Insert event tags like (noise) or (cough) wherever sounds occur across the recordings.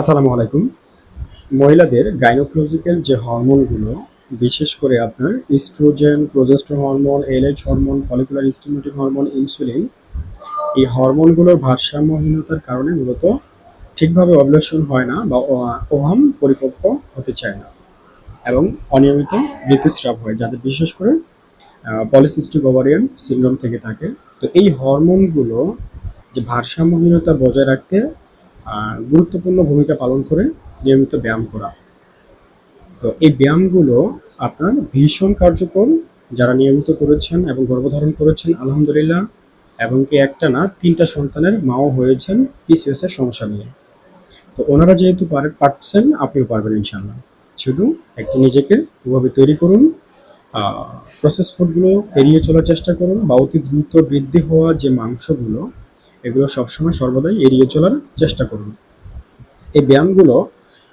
আসসালামু আলাইকুম। মহিলাদের গাইনোকোলজিক্যাল যে হরমোনগুলো, বিশেষ করে আপনার oestrogen progesterone hormone LH hormone follicular stimulating hormone insulin এই হরমোনগুলোর ভারসাম্যহীনতার কারণে মূলত ঠিকভাবে অবলেশন হয় না বা ওহাম পরিপক্ক হতে চায় না এবং অনিয়মিত ঋতুস্রাব হয় যাদের বিশেষ করে পলিসিস্টিক ওভারিয়ান সিন্ড্রোম থেকে থাকে। তো এই হরমোনগুলো যে ভারসাম্যহীনতা বজায় রাখতে গুরুত্বপূর্ণ ভূমিকা পালন করে নিয়মিত ব্যায়াম করা। তো এই ব্যায়ামগুলো আপনার ভীষণ কার্যকর যারা নিয়মিত করেছেন এবং গর্ভধারণ করেছেন, আলহামদুলিল্লাহ, এবং কি একটা না তিনটা সন্তানের মাও হয়েছেন পিসিএস এর সমস্যা নিয়ে। তো ওনারা যেহেতু পারে- পারছেন, আপনিও পারবেন ইনশাল্লাহ শুধু একটু নিজেকে ওভাবে তৈরি করুন প্রসেস ফুডগুলো এড়িয়ে চলার চেষ্টা করুন বা অতি দ্রুত বৃদ্ধি হওয়া যে মাংসগুলো এগুলো সবসময় সর্বদাই এড়িয়ে চলার চেষ্টা করুন। এই ব্যায়ামগুলো,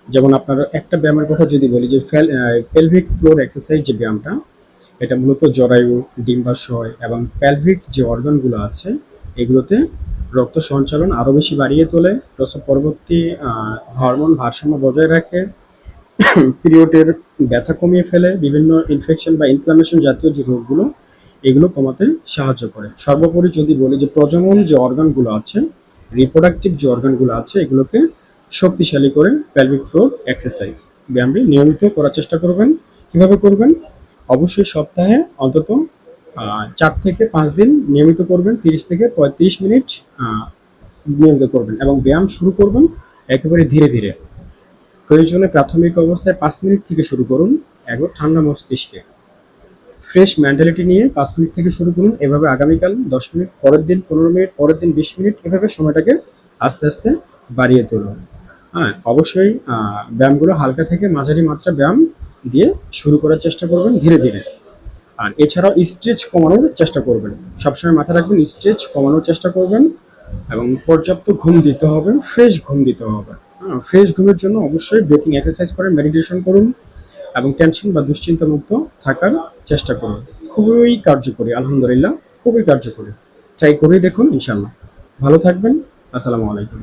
যেমন আপনার একটা ব্যায়ামের কথা যদি বলি, যে পেলভিক ফ্লোর এক্সারসাইজ যে ব্যায়ামটা, এটা মূলত জরায়ু, ডিম্বাশয় এবং প্যালভিক যে অর্গানগুলো আছে, এগুলোতে রক্ত সঞ্চালন আরও বেশি বাড়িয়ে তোলে, প্রসব পরবর্তী হরমোন ভারসাম্য বজায় রাখে (coughs) পিরিয়ডের ব্যথা কমিয়ে ফেলে, বিভিন্ন ইনফেকশন বা ইনফ্লামেশন জাতীয় যে রোগগুলো এগুলো কমাতে সাহায্য করে। সর্বোপরি যদি বলি যে প্রজনন যে অর্গানগুলো আছে রিপ্রোডাক্টিভ যে অর্গানগুলো আছে, এগুলোকে শক্তিশালী করে প্যালভিক ফ্লোর এক্সারসাইজ ব্যায়ামটি নিয়মিত করার চেষ্টা করবেন। কীভাবে করবেন? অবশ্যই সপ্তাহে অন্তত চার থেকে পাঁচ দিন নিয়মিত করবেন, তিরিশ থেকে পঁয়ত্রিশ মিনিট নিয়মিত করবেন এবং ব্যায়াম শুরু করবেন একেবারে ধীরে ধীরে। প্রয়োজনে প্রাথমিক অবস্থায় পাঁচ মিনিট থেকে শুরু করুন একবার ঠান্ডা মস্তিষ্কে। ফ্রেশ মেন্টালিটি নিয়ে পাঁচ মিনিট থেকে শুরু করুন। এভাবে আগামীকাল দশ মিনিট, পরের দিন পনেরো মিনিট, পরের দিন বিশ মিনিট, এভাবে সময়টাকে আস্তে আস্তে বাড়িয়ে তুলুন। হ্যাঁ অবশ্যই ব্যায়ামগুলো হালকা থেকে মাঝারি মাত্রা ব্যায়াম দিয়ে শুরু করার চেষ্টা করবেন ধীরে ধীরে। আর এছাড়াও স্ট্রেচ কমানোর চেষ্টা করবেন। সবসময় মাথায় রাখবেন, স্ট্রেচ কমানোর চেষ্টা করবেন এবং পর্যাপ্ত ঘুম দিতে হবে, ফ্রেশ ঘুম দিতে হবে। হ্যাঁ ফ্রেশ ঘুমের জন্য অবশ্যই ব্রেথিং এক্সারসাইজ করেন মেডিটেশন করুন। এবং টেনশন বা দুশ্চিন্তা মুক্ত থাকার চেষ্টা করুন। খুবই কার্যকরী, আলহামদুলিল্লাহ, খুবই কার্যকরী। ট্রাই করেই দেখুন ইনশাল্লাহ ভালো থাকবেন, আসসালামু আলাইকুম।